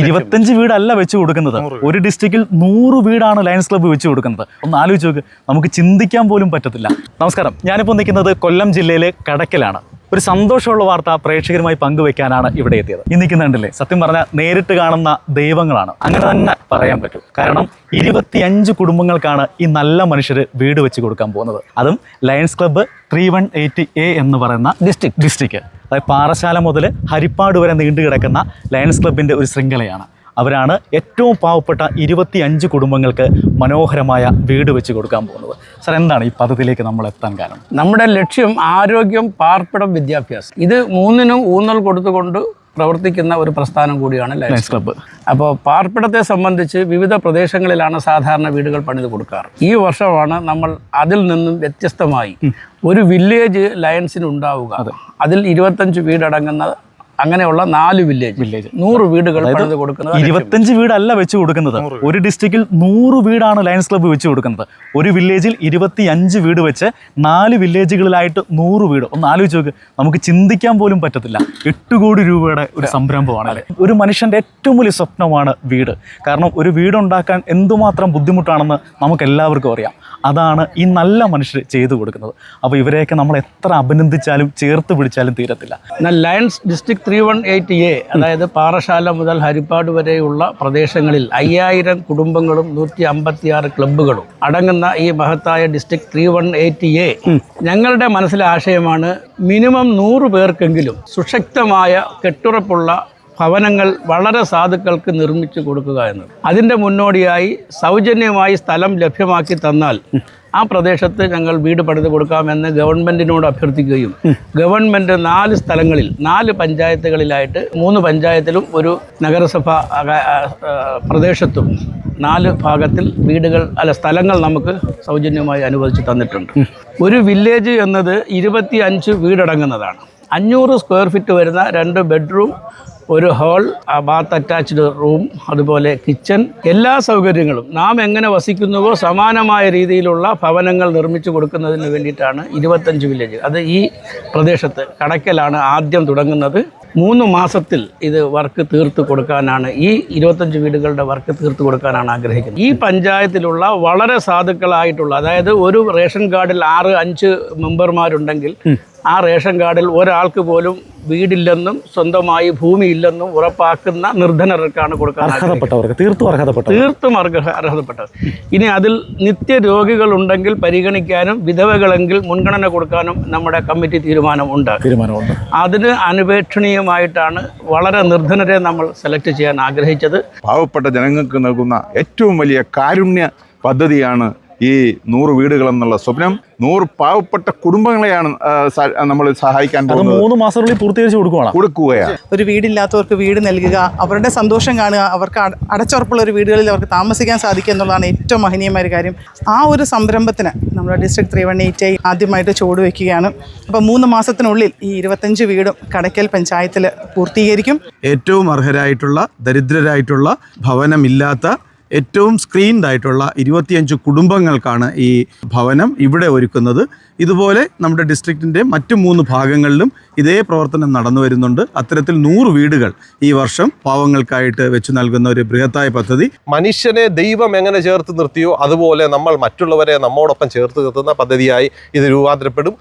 ഇരുപത്തഞ്ച് വീടല്ല വെച്ച് കൊടുക്കുന്നത്. ഒരു ഡിസ്ട്രിക്റ്റിൽ നൂറ് വീടാണ് ലയൺസ് ക്ലബ്ബ് വെച്ച് കൊടുക്കുന്നത്. ഒന്ന് ആലോചിച്ച് നോക്ക്. നമുക്ക് ചിന്തിക്കാൻ പോലും പറ്റത്തില്ല. നമസ്കാരം. ഞാനിപ്പോൾ നിൽക്കുന്നത് കൊല്ലം ജില്ലയിലെ കടക്കലാണ്. ഒരു സന്തോഷമുള്ള വാർത്ത പ്രേക്ഷകരുമായി പങ്കുവെക്കാനാണ് ഇവിടെ എത്തിയത്. ഈ നിൽക്കുന്നുണ്ടല്ലേ സത്യം പറഞ്ഞാൽ നേരിട്ട് കാണുന്ന ദൈവങ്ങളാണ്. അങ്ങനെ തന്നെ പറയാൻ പറ്റും. കാരണം ഇരുപത്തിയഞ്ച് കുടുംബങ്ങൾക്കാണ് ഈ നല്ല മനുഷ്യർ വീട് വെച്ച് കൊടുക്കാൻ പോകുന്നത്. അതും Lions club three one eight A എന്ന് പറയുന്ന ഡിസ്ട്രിക്ട് ഡിസ്ട്രിക്ട് അതായത് പാറശാല മുതൽ ഹരിപ്പാട് വരെ നീണ്ടു കിടക്കുന്ന ലയൺസ് ക്ലബിന്റെ ഒരു ശൃംഖലയാണ്. അവരാണ് ഏറ്റവും പാവപ്പെട്ട ഇരുപത്തിയഞ്ച് കുടുംബങ്ങൾക്ക് മനോഹരമായ വീട് വെച്ച് കൊടുക്കാൻ പോകുന്നത്. സർ എന്താണ് ഈ പദ്ധതിയിലേക്ക് നമ്മൾ എത്താൻ കാരണം? നമ്മുടെ ലക്ഷ്യം ആരോഗ്യം പാർപ്പിടം വിദ്യാഭ്യാസം. ഇത് മൂന്നിനും ഊന്നൽ കൊടുത്തുകൊണ്ട് പ്രവർത്തിക്കുന്ന ഒരു പ്രസ്ഥാനം കൂടിയാണ് ലയൺസ് ക്ലബ്ബ്. അപ്പോൾ പാർപ്പിടത്തെ സംബന്ധിച്ച് വിവിധ പ്രദേശങ്ങളിലാണ് സാധാരണ വീടുകൾ പണിത് കൊടുക്കാറ്. ഈ വർഷമാണ് നമ്മൾ അതിൽ നിന്നും വ്യത്യസ്തമായി ഒരു വില്ലേജ് ലയൺസിന് ഉണ്ടാവുക. അതിൽ ഇരുപത്തഞ്ച് വീടടങ്ങുന്ന അങ്ങനെയുള്ള നാല് വില്ലേജ് വില്ലേജ് നൂറ് വീടുകൾ പണിത് കൊടുക്കുന്നത് ഇരുപത്തഞ്ച് വീടല്ല വെച്ച് കൊടുക്കുന്നത്. ഒരു ഡിസ്ട്രിക്റ്റിൽ നൂറ് വീടാണ് ലയൺസ് ക്ലബ്ബ് വെച്ച് കൊടുക്കുന്നത്. ഒരു വില്ലേജിൽ ഇരുപത്തി അഞ്ച് വീട് വെച്ച് നാല് വില്ലേജുകളിലായിട്ട് നൂറ് വീട്. ഒന്ന് ആലോചിച്ച് നോക്ക്. നമുക്ക് ചിന്തിക്കാൻ പോലും പറ്റത്തില്ല. എട്ട് കോടി രൂപയുടെ ഒരു സംരംഭമാണ് അല്ലേ? ഒരു മനുഷ്യന്റെ ഏറ്റവും വലിയ സ്വപ്നമാണ് വീട്. കാരണം ഒരു വീടുണ്ടാക്കാൻ എന്തുമാത്രം ബുദ്ധിമുട്ടാണെന്ന് നമുക്ക് എല്ലാവർക്കും അറിയാം. അതാണ് ഈ നല്ല മനുഷ്യർ ചെയ്തു കൊടുക്കുന്നത്. അപ്പോൾ ഇവരെയൊക്കെ നമ്മൾ എത്ര അഭിനന്ദിച്ചാലും ചേർത്ത് പിടിച്ചാലും തീരത്തില്ല. എന്നാൽ Lions district three one eight A അതായത് പാറശാല മുതൽ ഹരിപ്പാട് വരെയുള്ള പ്രദേശങ്ങളിൽ അയ്യായിരം കുടുംബങ്ങളും നൂറ്റി അമ്പത്തിയാറ് ക്ലബ്ബുകളും അടങ്ങുന്ന ഈ മഹത്തായ district three one eight A ഞങ്ങളുടെ മനസ്സിലെ ആശയമാണ് മിനിമം നൂറ് പേർക്കെങ്കിലും സുശക്തമായ കെട്ടുറപ്പുള്ള ഭവനങ്ങൾ വളരെ സാധുക്കൾക്ക് നിർമ്മിച്ചു കൊടുക്കുക എന്നത്. അതിന്റെ മുന്നോടിയായി സൗജന്യമായി സ്ഥലം ലഭ്യമാക്കി തന്നാൽ ആ പ്രദേശത്ത് ഞങ്ങൾ വീട് പണിത് കൊടുക്കാമെന്ന് ഗവൺമെന്റിനോട് അഭ്യർത്ഥിക്കുകയും ഗവൺമെന്റ് നാല് സ്ഥലങ്ങളിൽ നാല് പഞ്ചായത്തുകളിലായിട്ട് മൂന്ന് പഞ്ചായത്തിലും ഒരു നഗരസഭ പ്രദേശത്തും നാല് ഭാഗത്തിൽ വീടുകൾ അല്ല സ്ഥലങ്ങൾ നമുക്ക് സൗജന്യമായി അനുവദിച്ച് തന്നിട്ടുണ്ട്. ഒരു വില്ലേജ് എന്നത് ഇരുപത്തി അഞ്ച് വീടടങ്ങുന്നതാണ്. അഞ്ഞൂറ് സ്ക്വയർ ഫീറ്റ് വരുന്ന രണ്ട് ബെഡ്റൂം ഒരു ഹാൾ ബാത്ത് അറ്റാച്ച്ഡ് റൂം അതുപോലെ കിച്ചൺ എല്ലാ സൗകര്യങ്ങളും നാം എങ്ങനെ വസിക്കുന്നുവോ സമാനമായ രീതിയിലുള്ള ഭവനങ്ങൾ നിർമ്മിച്ചു കൊടുക്കുന്നതിന് വേണ്ടിയിട്ടാണ് ഇരുപത്തഞ്ച് വില്ലേജ് അത് ഈ പ്രദേശത്ത് കടക്കലാണ് ആദ്യം തുടങ്ങുന്നത്. മൂന്ന് മാസത്തിൽ ഇത് വർക്ക് തീർത്ത് കൊടുക്കാനാണ് ഈ ഇരുപത്തഞ്ച് വീടുകളുടെ വർക്ക് തീർത്ത് കൊടുക്കാനാണ് ആഗ്രഹിക്കുന്നത്. ഈ പഞ്ചായത്തിലുള്ള വളരെ സാധുക്കളായിട്ടുള്ള അതായത് ഒരു റേഷൻ കാർഡിൽ ആറ് അഞ്ച് മെമ്പർമാരുണ്ടെങ്കിൽ ആ റേഷൻ കാർഡിൽ ഒരാൾക്ക് പോലും വീടില്ലെന്നും സ്വന്തമായി ഭൂമിയില്ലെന്നും ഉറപ്പാക്കുന്ന നിർധനർക്കാണ് കൊടുക്കാൻ. അർഹതപ്പെട്ടവർക്ക് തീർത്തും അർഹതപ്പെട്ടവർ. തീർത്തും അർഹതപ്പെട്ടത് ഇനി അതിൽ നിത്യരോഗികൾ ഉണ്ടെങ്കിൽ പരിഗണിക്കാനും വിധവകളെങ്കിൽ മുൻഗണന കൊടുക്കാനും നമ്മുടെ കമ്മിറ്റി തീരുമാനമുണ്ട്. തീരുമാനമുണ്ട്. അതിന് അനുപേക്ഷണീയമായിട്ടാണ് വളരെ നിർധനരെ നമ്മൾ സെലക്ട് ചെയ്യാൻ ആഗ്രഹിച്ചത്. പാവപ്പെട്ട ജനങ്ങൾക്ക് നൽകുന്ന ഏറ്റവും വലിയ കാരുണ്യ പദ്ധതിയാണ് ഈ നൂറ് വീടുകൾ എന്നുള്ള സ്വപ്നം നൂറ് പാവപ്പെട്ട കുടുംബങ്ങളെയാണ് നമ്മൾ സഹായിക്കാൻ അത് പോകുന്നത്. മൂന്ന് മാസത്തിനുള്ളിൽ പൂർത്തീകരിച്ച് കൊടുക്കുവാണ്. കൊടുക്കുകയാണ്. ഒരു വീടില്ലാത്തവർക്ക് വീട് നൽകുക അവരുടെ സന്തോഷം കാണുക അവർക്ക് അടച്ചുറപ്പുള്ള ഒരു വീടുകളിൽ അവർക്ക് താമസിക്കാൻ സാധിക്കുക എന്നുള്ളതാണ് ഏറ്റവും മഹനീയമായ ഒരു കാര്യം. ആ ഒരു സംരംഭത്തിന് നമ്മുടെ district three one eight I ആദ്യമായിട്ട് ചുവട് വയ്ക്കുകയാണ് അപ്പോൾ മൂന്ന് മാസത്തിനുള്ളിൽ ഈ ഇരുപത്തഞ്ച് വീടും കടയ്ക്കൽ പഞ്ചായത്തിൽ പൂർത്തീകരിക്കും. ഏറ്റവും അർഹരായിട്ടുള്ള ദരിദ്രരായിട്ടുള്ള ഭവനമില്ലാത്ത ഏറ്റവും സ്ക്രീൻഡായിട്ടുള്ള ഇരുപത്തിയഞ്ച് കുടുംബങ്ങൾക്കാണ് ഈ ഭവനം ഇവിടെ ഒരുക്കുന്നത്. ഇതുപോലെ നമ്മുടെ ഡിസ്ട്രിക്റ്റിന്റെ മറ്റു മൂന്ന് ഭാഗങ്ങളിലും ഇതേ പ്രവർത്തനം നടന്നു വരുന്നുണ്ട്. അത്തരത്തിൽ നൂറ് വീടുകൾ ഈ വർഷം പാവങ്ങൾക്കായിട്ട് വെച്ചു നൽകുന്ന ഒരു ബൃഹത്തായ പദ്ധതി. മനുഷ്യനെ ദൈവം എങ്ങനെ ചേർത്ത് നിർത്തിയോ അതുപോലെ നമ്മൾ മറ്റുള്ളവരെ നമ്മോടൊപ്പം ചേർത്ത് നിർത്തുന്ന പദ്ധതിയായി ഇത് രൂപാന്തരപ്പെടും.